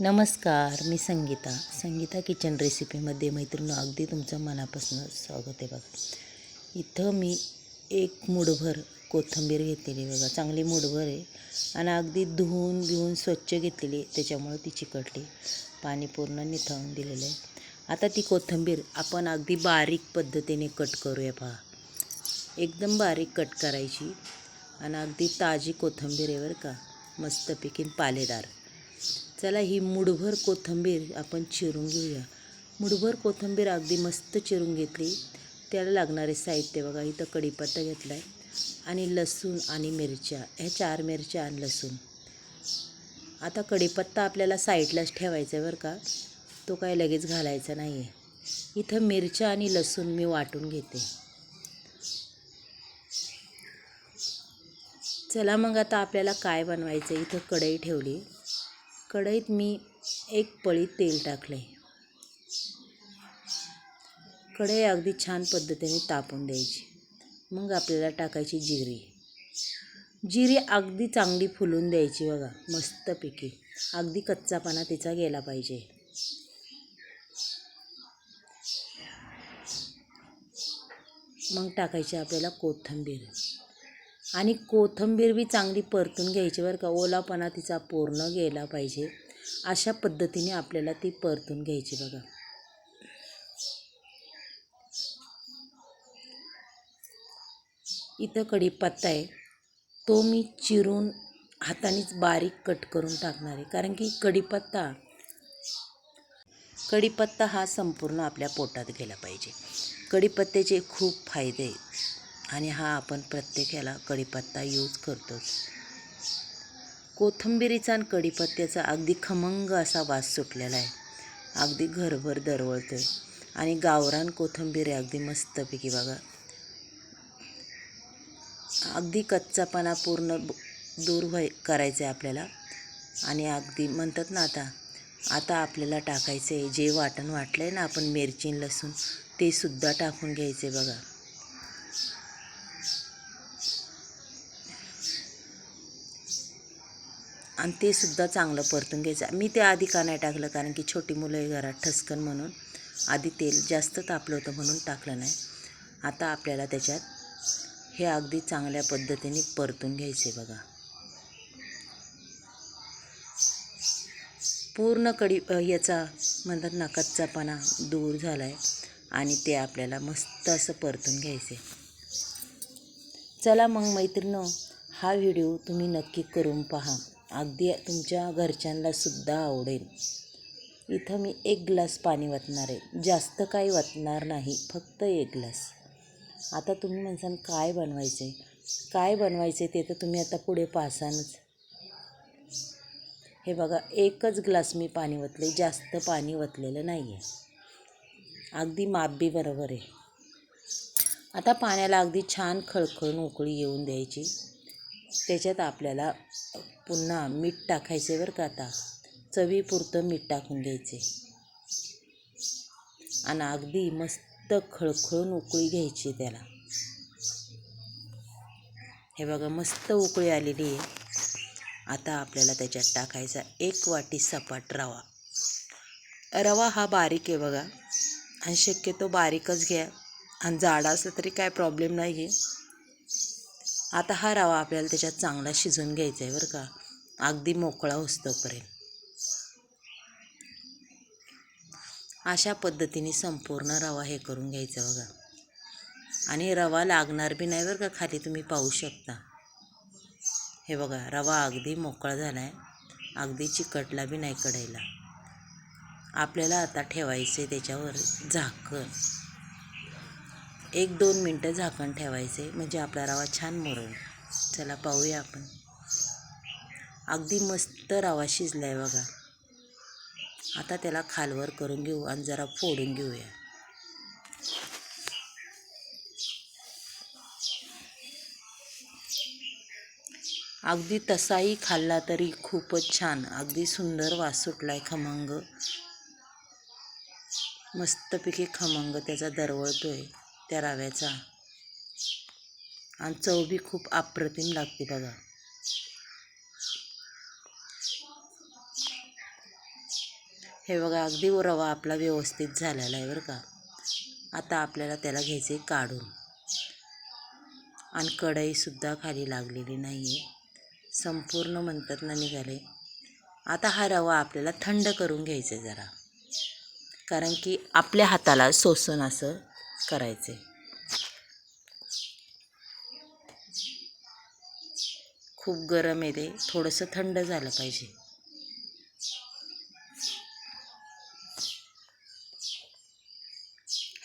नमस्कार मी संगीता. संगीता किचन रेसिपीमध्ये मैत्रिणी अगदी तुमचं मनापासून स्वागत आहे बघा. इथं मी एक मुठभर कोथिंबीर घेतलेली बघा. चांगली मुठभर आहे आणि अगदी धुवून बिवून स्वच्छ घेतलेली आहे. त्याच्यामुळं ती चिकटली. पाणी पूर्ण निथळून दिलेलं आहे. आता ती कोथिंबीर आपण अगदी बारीक पद्धतीने कट करूया पहा. एकदम बारीक कट करायची आणि अगदी ताजी कोथिंबीर आहे बरं का. मस्तपैकी पालेदार. चला ही मुठभर कोथिंबीर आपण चिरून घेऊया. मुठभर कोथिंबीर अगदी मस्त चिरून घेतली. त्याला लागणारे साहित्य बघा इथं कढीपत्ता घेतला आहे आणि लसूण आणि मिरच्या ह्या चार मिरच्या आणि लसूण. आता कढीपत्ता आपल्याला साईडलाच ठेवायचा आहे बरं का. तो काय लगेच घालायचा नाही आहे इथं मिरच्या आणि लसूण मी वाटून घेते. चला मग आता आपल्याला काय बनवायचं इथं कढई ठेवली. कढईत मी एक पळी तेल टाकले कढई अगदी छान पद्धतीने तापून द्यायची. मग आपल्याला टाकायची जिरी. जिरी अगदी चांगली फुलून द्यायची बघा मस्तपैकी अगदी कच्चापणा तिचा गेला पाहिजे. मग टाकायची आपल्याला कोथिंबीर. आणि कोथिंबीर बी चांगली परतून घ्यायची बरं का. ओलापणा तिचा पूर्ण गेला पाहिजे. अशा पद्धतीने आपल्याला ती परतून घ्यायची बघा. इथं कढीपत्ता आहे. तो मी चिरून हातानेच बारीक कट करून टाकणार आहे. कारण की कढीपत्ता कढीपत्ता हा संपूर्ण आपल्या पोटात गेला पाहिजे. कढीपत्त्याचे खूप फायदे आहेत. आणि हा आपण प्रत्येक याला कढीपत्ता यूज करतोच. कोथंबिरीचा आणि कढीपत्त्याचा अगदी खमंग असा वास सुटलेला आहे. अगदी घरभर दरवळतो आहे आणि गावरान कोथिंबीर अगदी मस्तपैकी बघा. अगदी कच्चापणा पूर्ण दूर व्हाय करायचं आहे आपल्याला. आणि अगदी म्हणतात ना आता आता आपल्याला टाकायचं आहे जे वाटण वाटलं आहे ना आपण मिरची लसूण ते सुद्धा टाकून घ्यायचं आहे बघा. आणि ते सुद्धा चांगलं परतून घ्यायचं. मी ते आधी का नाही टाकलं? कारण की छोटी मुलं आहे घरात ठसकन म्हणून. आधी तेल जास्त तापलं होतं म्हणून टाकलं नाही. आता आपल्याला त्याच्यात हे अगदी चांगल्या पद्धतीने परतून घ्यायचे बघा. पूर्ण कडी याचा म्हणतात ना कच्चापणा दूर झाला आहे आणि ते आपल्याला मस्त असं परतून घ्यायचे चला मग मैत्रिणं हा व्हिडिओ तुम्ही नक्की करून पहा. अगदी तुमच्या घरच्यांना सुद्धा आवडेल. इथं मी एक ग्लास पाणी वतणार आहे. जास्त काही वतणार नाही फक्त एक ग्लास. आता तुम्ही म्हणसान काय बनवायचं आहे काय बनवायचं आहे ते तर तुम्ही आता पुढे पाहसानच हे बघा एकच ग्लास मी पाणी वतले जास्त पाणी वतलेलं नाही आहे अगदी मापबी बरोबर आहे. आता पाण्याला अगदी छान खळखळून उकळी येऊन द्यायची. त्याच्यात आपल्याला पुन्हा मीठ टाकायचे बरं का आता. चवीपुरतं मीठ टाकून घ्यायचे. आणि अगदी मस्त खळखळून उकळी घ्यायची त्याला. हे बघा मस्त उकळी आलेली आहे. आता आपल्याला त्याच्यात टाकायचा एक वाटी सपाट रवा. रवा हा बारीक आहे बघा. आणि शक्यतो बारीकच घ्या. आणि जाडा असला तरी काय प्रॉब्लेम नाही आहे आता हा रवा आपल्याला त्याच्यात चांगला शिजवून घ्यायचा आहे बरं का. अगदी मोकळा होस्तोपर्यंत. अशा पद्धतीने संपूर्ण रवा हे करून घ्यायचा बघा. आणि रवा लागणार बी नाही बरं का खाली तुम्ही पाहू शकता. हे बघा रवा अगदी मोकळा झाला आहे अगदी चिकटला बी नाही कढायला. आपल्याला आता ठेवायचं आहे त्याच्यावर झाकण. एक दोन मिनटं झाकण ठेवायचे म्हणजे आपला रवा छान मुरेल. चला पाहूया आपण. अगदी मस्त रवा शिजला आहे बघा. आता त्याला खालवर करून घेऊ आणि जरा फोडून घेऊया. अगदी तसाही खाल्ला तरी खूपच छान अगदी सुंदर वास सुटलाय खमंग. मस्तपैकी खमंग त्याचा दरवळतो आहे त्या रव्याचा. आणि चव बी खूप अप्रतिम लागते बघा. हे बघा अगदी रवा आपला व्यवस्थित झालेला आहे बरं का. आता आपल्याला त्याला घ्यायचे काढून. आणि कढईसुद्धा खाली लागलेली नाही आहे संपूर्ण म्हणतात ना निघाले. आता हा रवा आपल्याला थंड करून घ्यायचा आहे जरा. कारण की आपल्या हाताला सोसून असं करायचे. खूप गरम आहे ते. थोडंसं थंड झालं पाहिजे.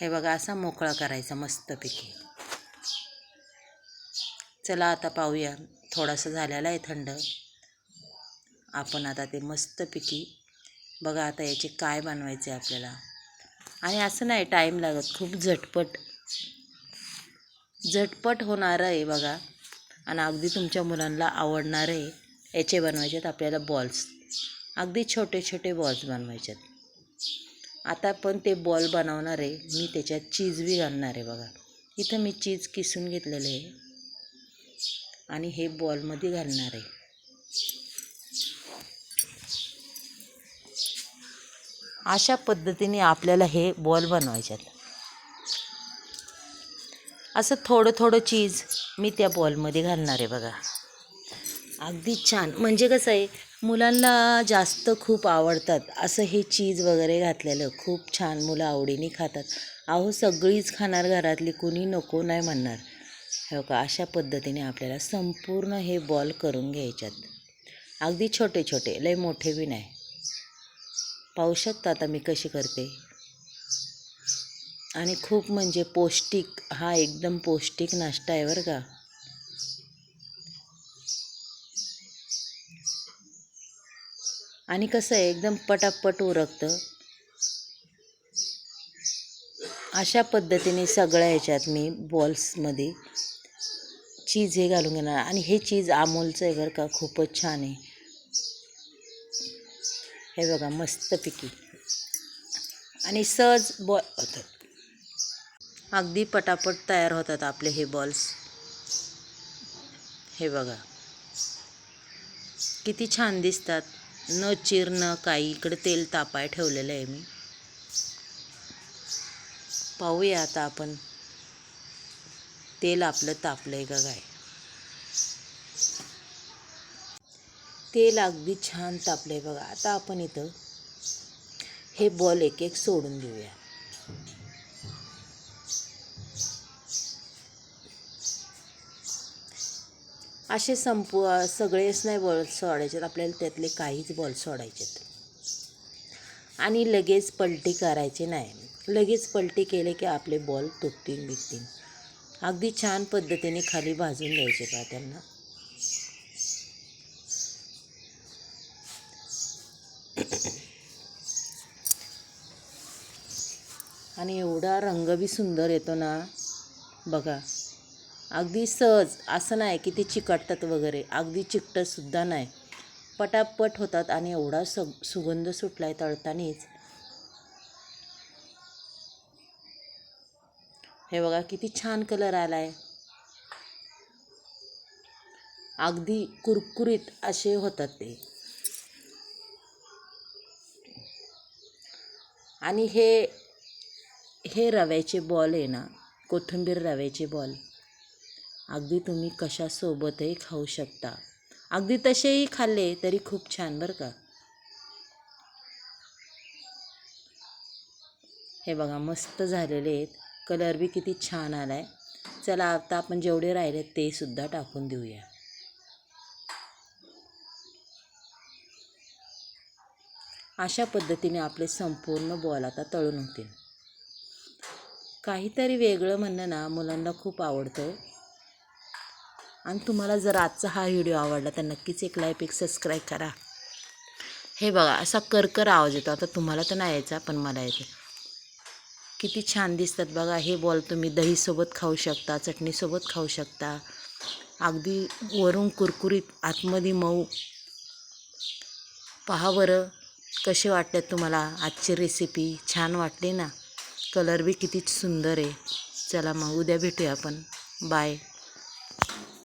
हे बघा असा मोकळा करायचा मस्तपैकी. चला आता पाहूया. थोडासा झालेला आहे थंड. आपण आता ते मस्तपैकी बघा आता याचे काय बनवायचे आपल्याला. आणि असं नाही टाईम लागत. खूप झटपट. झटपट होणारं आहे बघा. आणि अगदी तुमच्या मुलांना आवडणार आहे याचे बनवायचे आहेत आपल्याला बॉल्स अगदी छोटे छोटे बॉल्स बनवायचे आहेत आता पण ते बॉल बनवणार आहे मी त्याच्यात चीज बी घालणार आहे बघा. इथं मी चीज किसून घेतलेलं आहे. आणि हे बॉलमध्ये घालणार आहे. अशा पद्धतीने आपल्याला हे बॉल बनवायचे आहेत असं थोडं थोडं चीज मी त्या बॉलमध्ये घालणार आहे बघा. अगदी छान. म्हणजे कसं आहे मुलांना जास्त खूप आवडतात असं हे चीज वगैरे घातलेलं. खूप छान मुलं आवडीने खातात. अहो सगळीच खाणार घरातली कुणी नको नाही म्हणणार. हो का? अशा पद्धतीने आपल्याला संपूर्ण हे बॉल करून घ्यायच्यात. अगदी छोटे छोटे लय मोठे बी नाही. पाहू शकता आता मी कशी करते. आणि खूप म्हणजे पौष्टिक हा एकदम पौष्टिक नाश्ता आहे बरं का. आणि कसं आहे एकदम पटापट उरकतं. अशा पद्धतीने सगळ्या ह्याच्यात मी बॉल्समध्ये चीज हे घालून घेणार. आणि हे चीज अमोलचं आहे बरं का खूपच छान आहे. हे बघा मस्तपैकी. आणि सहज बॉल होतात. अगदी पटापट तयार होतात आपले हे बॉल्स हे बघा. किती छान दिसतात. न चिर न काही इकडे तेल तापाय ठेवलेलं आहे मी. पाहूया आता आपण. तेल आपलं तापलं आहे का काय? तेल अगदी छान तापलं आहे बघा. आता आपण इथं हे बॉल एक एक सोडून देऊया. असे संपू सगळेच नाही बॉल सोडायचे आपल्याला त्यातले काहीच बॉल सोडायचेत. आणि लगेच पलटी करायची नाही. लगेच पलटी केले की आपले बॉल तुटतील बिकतील अगदी छान पद्धतीने खाली भाजून द्यायचे का त्यांना. आणि एवढा रंग बी सुंदर येतो ना बघा. अगदी सहज असं नाही की ते चिकटतात वगैरे. अगदी चिकटतसुद्धा नाही. पटापट होतात आणि एवढा सग सुगंध सुटला आहे तळतानीच. हे बघा किती छान कलर आला आहे अगदी कुरकुरीत असे होतात ते. आणि हे हे रव्याचे बॉल आहे ना कोथिंबीर रव्याचे बॉल. अगदी तुम्ही कशासोबतही खाऊ शकता. अगदी तसेही खाल्ले तरी खूप छान बरं का. हे बघा मस्त झालेले आहेत. कलर बी किती छान आला आहे चला आता आपण जेवढे राहिले ते सुद्धा टाकून देऊया. अशा पद्धतीने आपले संपूर्ण बॉल आता तळून होतील. काहीतरी वेगळं म्हणणं ना मुलांना खूप आवडतं आणि तुम्हाला जर आजचा हा व्हिडिओ आवडला तर नक्कीच एक लाईक एक सबस्क्राईब करा. हे बघा असा करकर आवाज येतो. आता तुम्हाला तर नाही यायचा पण मला येतो किती छान दिसतात बघा. हे बॉल तुम्ही दहीसोबत खाऊ शकता चटणीसोबत खाऊ शकता. अगदी वरून कुरकुरीत आतमध्ये मऊ. पहा बरं कसे वाटतात तुम्हाला आजची रेसिपी छान वाटली ना? कलर बी किती सुंदर आहे. चला मग उद्या भेटूया आपण. बाय